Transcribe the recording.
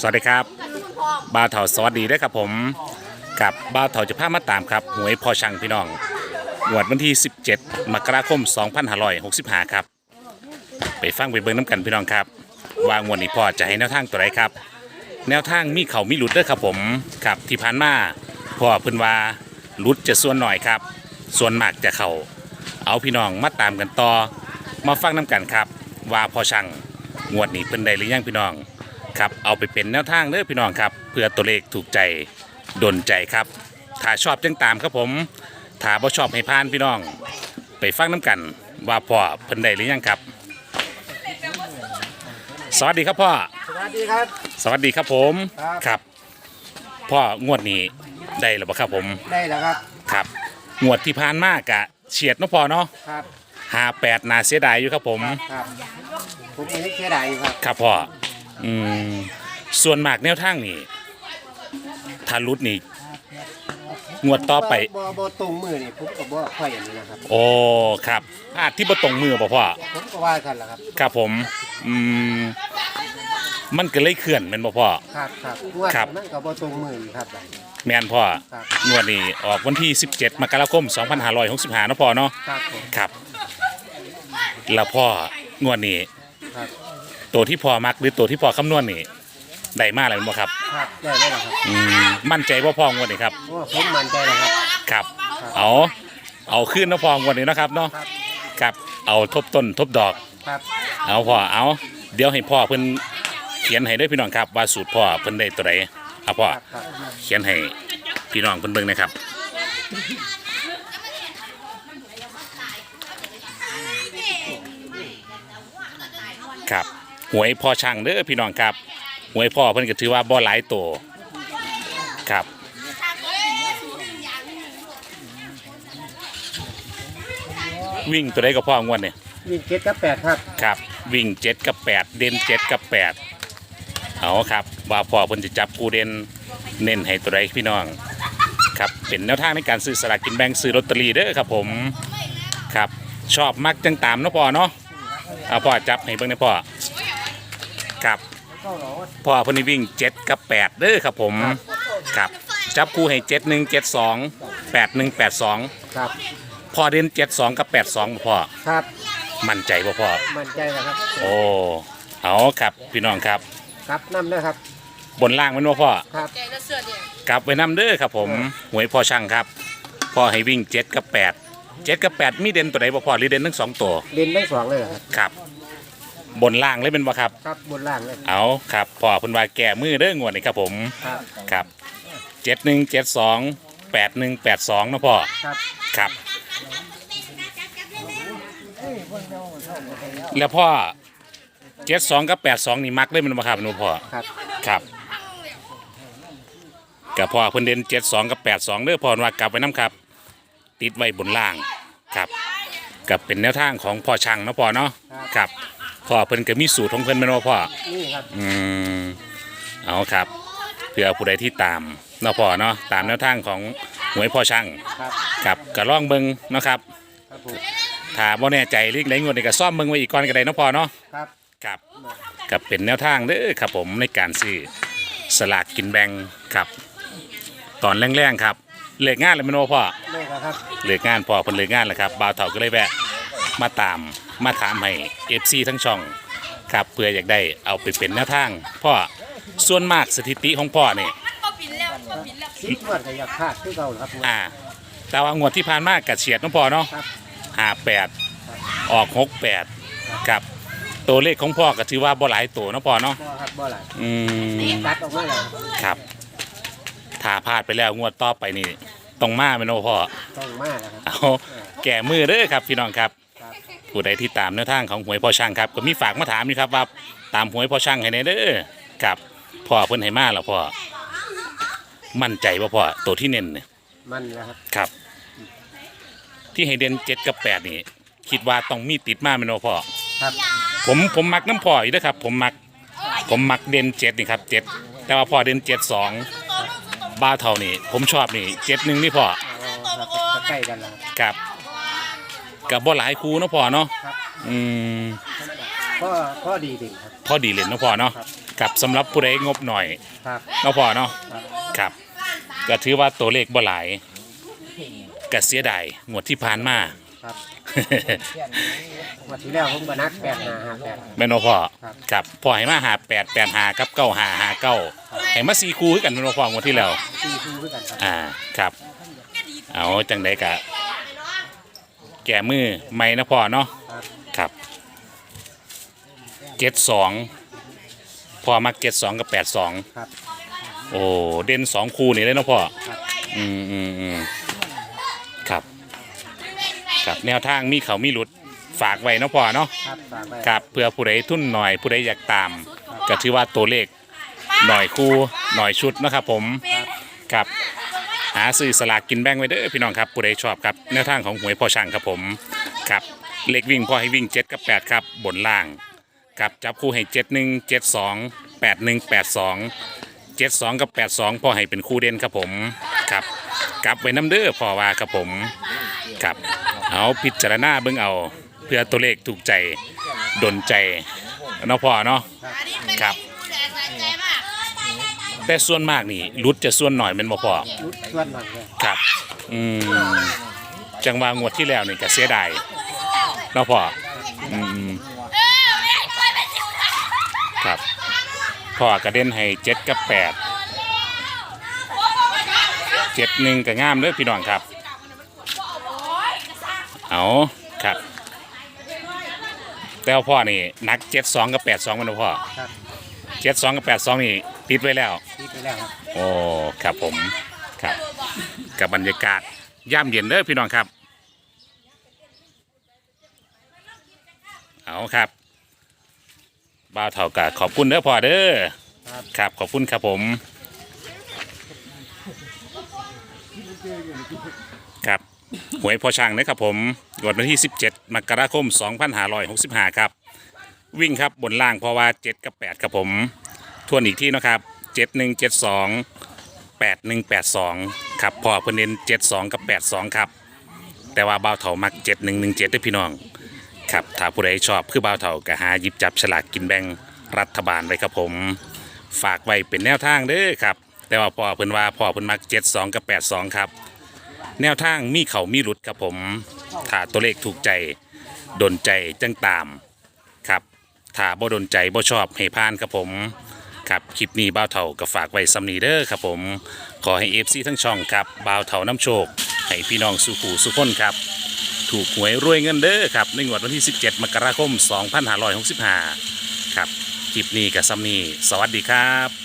สวัสดีครับบ้าวเถาสวัสดีด้วยครับผมกับบ้าวเถาจะพามาตามครับหวยพอชังพี่น้องงวดวันที่ 17 มกราคม 2565 ครับ ไปฟังไปเบิ่งน้ำกันพี่น้องครับ ว่างวดนี้พ่อจะให้แนวทางตัวไหนครับ แนวทางมีเขามีหลุดด้อครับผมครับที่ผ่านมาพ่อเพิ่นว่าหลุดจะส่วนหน่อยครับ ส่วนมากจะเขาเอาพี่น้องมาตามกันต่อมาฟังน้ำกันครับ ว่าพอชังงวดนี้เพิ่นได้หรือยังพี่น้อง ครับเอาไปเป็นแนวทางเด้อพี่น้องครับ เพื่อตัวเลขถูกใจดนใจครับ ถ้าชอบจังตามครับผม ถ้าบ่ชอบให้พานพี่น้อง ไปฟังน้ำกัน ว่าพ่อเพิ่นได้หรือยังครับ สวัสดีครับพ่อ สวัสดีครับ สวัสดีครับผม ครับ ครับ พ่องวดนี้ได้หรือเปล่าครับผม ได้แล้วครับ ครับ งวดที่ผ่านมากะเฉียดเนาะพ่อเนาะครับ หาแปดนาเสียดายอยู่ครับผม ครับ ผมยังเสียดายอยู่ครับ ครับพ่อ อืมส่วนมากแนวทางนี่ถ้ารุดนี่ งวดต่อไปบ่บ่บ่ตรงมือนี่ผมก็บ่ค่อยอย่างนี้นะครับ โอ้ครับอาจที่บ่ตรงมือบ่พ่อผมก็ว่ากันแหละครับ ครับผม อืมมันก็เลยเคลื่อนแม่นบ่พ่อ ครับครับงวดครับนั้นก็บ่ตรงมืออีกครับ แม่นพ่อครับ งวดนี้ออกวันที่ 17มกราคม 2565เนาะพ่อเนาะครับผมครับแล้วพ่องวดนี้ครับ ตัวที่พ่อมักหรือตัวที่พ่อคำนวณนี่ได้มาแล้วแม่นบ่ครับ ครับได้แล้วครับอืมมั่นใจว่าพ่องวดนี้ครับเพราะว่าผมมั่นใจแล้วครับ ครับ เอาเอาขึ้นนะพองวันนี้นะครับเนาะครับ ครับเอาทบต้นทบดอก ครับเอาพ่อเอา เดี๋ยวให้พ่อเพิ่นเขียนให้ด้วยพี่น้องครับ ว่าสูตรพ่อเพิ่นได้ตัวใดเอาพ่อครับครับเขียนให้พี่น้องเพิ่นเบิ่งนะครับ ครับ หวยพ่อช่างเด้อพี่น้องครับหวยพ่อเพิ่นก็ถือว่าบ่หลายตัวครับวิ่งตัวใดก็พ่องวดเนี่ยวิ่งเจ็ดกับแปดครับครับวิ่งเจ็ดกับแปดเด่นเจ็ดกับแปดเอาครับว่าพ่อเพิ่นจะจับผู้เด่นเน้นให้ตัวใดพี่น้องครับเป็นแนวทางในการซื้อสลากกินแบ่งซื้อลอตเตอรี่เด้อครับผมครับชอบมักจังตามเนาะพ่อเนาะเอาพ่อจับให้เบิ่งหนะพ่อ ครับพ่อเพิ่นนี่วิ่งเจ็ดกับแปดเด้อครับผมครับจับคู่ให้เจ็ดหนึ่งเจ็ดสองแปดหนึ่งแปดสองครับพ่อเด่นเจ็ดสองกับแปดสองพ่อครับ มั่นใจบ่พ่อมั่นใจแล้วครับ โอ้เอาครับพี่น้องครับครับน้ำด้วยครับ บนล่างมันว่าพ่อครับกลับไว้นำเด้อครับผมหวยพ่อช่างครับพ่อให้วิ่งเจ็ดกับแปดเจ็ดกับแปดมีเด่นตัวไหนบ่พ่อหรือเด่นทั้งสองตัวเล่นทั้งสองเลยเหรอครับครับ บนล่างเลยเป็นบ่ครับ ครับบนล่างเลยเอาครับพ่อเพิ่นว่าแก่มือเด้องวดนี้ครับผมครับครับเจ็ดหนึ่งเจ็ดสองแปดหนึ่งแปดสองนะพ่อครับครับ แล้วพ่อเจ็ดสองกับแปดสองนี่มักได้มันบ่ครับหนูพ่อครับ ครับกับพ่อเพิ่นเด่นเจ็ดสองกับแปดสองเด้อพ่อว่ากลับไว้น้ำครับ ติดไว้บนล่างครับกับเป็นแนวทางของพ่อช่างเนาะพ่อเนาะครับ พ่อเพิ่นก็มีสูตรของเพิ่นแม่นบ่พ่อนี่ครับอืมเอาครับเพื่อผู้ใดที่ตามเนาะพ่อเนาะตามแนวทางของหวยพ่อช่างครับครับก็ลองเบิ่งเนาะครับครับผมถ้าบ่แน่ใจหรือไดงวดนี่ก็ซ่อมเบิ่งไว้อีกก่อนก็ได้เนาะพ่อเนาะครับครับกับเป็นแนวทางเด้อครับผมในการซื้อสลากกินแบ่งครับ ตอนแรงๆครับเลิกงานแล้วแมันบ่พ่อ เลขครับ เลิกงานพ่อเพิ่นเลิกงานแล้วครับบ่าวเฒ่าก็เลยแวะ มาตามมาถามให้ FC ทั้งช่องครับเพื่ออยากได้เอาไปเป็นแนวทางพ่อส่วนมากสถิติของพ่อนี่คิดว่าจะอยากพลาดที่เราเหรอครับอ่า แต่ว่างวดที่ผ่านมากัดเฉียดเน้องพ่อเนาะครับห้าแปดออกหกแปดครับตัวเลขของพ่อก็ถือว่าบ่หลายตัวเนาะพ่อเนาะบ่ครับบ่หลายอืมตัดออกมาแล้วครับครับถ้าพลาดไปแล้วงวดต่อไปนี่ต้องมาไหมเนาะพ่อต้องมาแล้วครับเอาแก่มือเด้อครับพี่น้องครับครับ ผู้ใดที่ตามแนวทางของหวยพ่อช่างครับก็มีฝากมาถามนี่ครับว่าตามหวยพ่อช่างให้ในเด้อครับพ่อเพิ่นให้มาแล้วพ่อมั่นใจว่าพ่อตัวที่เน้นเนี่ยมันแล้วครับครับ ที่ให้เด่นเจ็ดกับแปดนี่คิดว่าต้องมีติดมาไหมเนาะพ่อครับผมผมมักน้ำพ่ออยู่เด้อครับ ผมมัก ผมมักเด่นเจ็ดนี่ครับเจ็ดแต่ว่าพ่อเด่นเจ็ดสองบ้าเท่านี่ผมชอบนี่เจ็ดหนึ่งนี่พ่อ อ๋อครับใกล้กันแล้วครับกับ กับบ่หลายครูเนาะพ่อเนาะครับ อืมพ่อพ่อดีดิ่งครับ พอดีเลยเนาะพ่อเนาะครับ กับสำหรับผู้ใดงบหน่อยครับ เนาะพ่อเนาะครับก็ถือว่าตัวเลขบ่หลายก็เสียดายงวดที่ผ่านมา ครับวันที่แล้วผมก็นักแปดหาหาแปด แม่นบ่พ่อครับ ครับพ่อให้มาหาแปดแปดหากับเก้าหาหาเก้าให้มาสี่คู่คือกันแม่นบ่พ่องวดที่แล้วตีคู่ด้วยกันครับ อ่า ครับ เอาจังไดกะ แก่มือไม่นะพ่อเนาะครับครับเจ็ดสองพ่อมักเจ็ดสองกับแปดสองครับโอ้เด่นสองคู่นี่เลยเนาะพ่อครับอืมอืมอืมครับ ครับแนวทางมีเขามีหลุดฝากไว้เนาะพ่อเนาะครับฝากไว้ครับเพื่อผู้ใดทุนหน่อยผู้ใดอยากตาม ก็ถือว่าตัวเลขหน่อยคู่หน่อยชุดนะครับผมครับ หาซื้อสลากกินแบ่งไว้เด้อพี่น้องครับผู้ใดชอบครับแนวทางของหวยพ่อช่างครับผมครับเลขวิ่งพ่อให้วิ่ง 7 กับ 8 ครับ บนล่างกับจับคู่ให้ 7 1 7 2 8 1 8 2 7 2 กับ 8 2 พ่อให้เป็นคู่เด่นครับผมครับกลับไว้น้ำเด้อพ่อว่าครับผมครับเอาพิจารณาเบิ่งเอาเพื่อตัวเลขถูกใจดนใจเนาะพ่อเนาะครับ แต่ส่วนมากนี่รุดจะส่วนหน่อยแมันบ่พอชุดส่วนหลังเลยครับ อืมจังหวะงวดที่แล้วนี่ก็เสียดายเนาะพ่ออืมครับพ่อกระเด็นให้เจ็ดกับแปดเจ็ดหนึ่งก็งามเด้อพี่น้องครับ เอาครับแต่ว่าพ่อนี่นักเจ็ดสองกับแปดสองมันบ่พ่อครับ เจ็ดสองกับแปดสองนี่ ติดไว้แล้วตีไปแล้วครับโอ้ครับผมครับกับบรรยากาศย่ำเย็นเด้อพี่น้องครับ เอาครับบ่าวเท่ากะขอบคุณเด้อพ่อเด้อครับครับขอบคุณครับผมครับหวยพอช่างนะครับผมวันที่ 17 มกราคม 2565 ครับ วิ่งครับบนล่างเพราะว่า 7 กับ 8 ครับผม ทวนอีกที่นะครับ 7172 8182 ครับพ่อเพิ่นเน้น72 กับ 82 ครับ แต่ว่าบ่าวเถามัก 7117ด้วยพี่น้อง ครับถ้าผู้ใดชอบคือบ่าวเถาก็หาหยิบจับฉลากกินแบ่งรัฐบาลไว้ครับผม ฝากไว้เป็นแนวทางเด้อครับ แต่ว่าพ่อเพิ่นว่าพ่อเพิ่นมัก 72 กับ 82 ครับ แนวทางมีเขามีหลุดครับผม ถ้าตัวเลขถูกใจดนใจจังตาม ครับถ้าบ่ดนใจบ่ชอบให้ผ่านครับผม ครับคลิปนี้บ่าวเถาก็ฝากไว้สำนีเด้อครับผม ขอให้เอฟซีทั้งช่องครับบ่าวเถาน้ำโชค ให้พี่น้องสุขูสุขคนครับ ถูกหวยรวยเงินเด้อครับในงวดวันที่ 17 มกราคม 2565 ครับคลิปนี้กับซัมนีสวัสดีครับ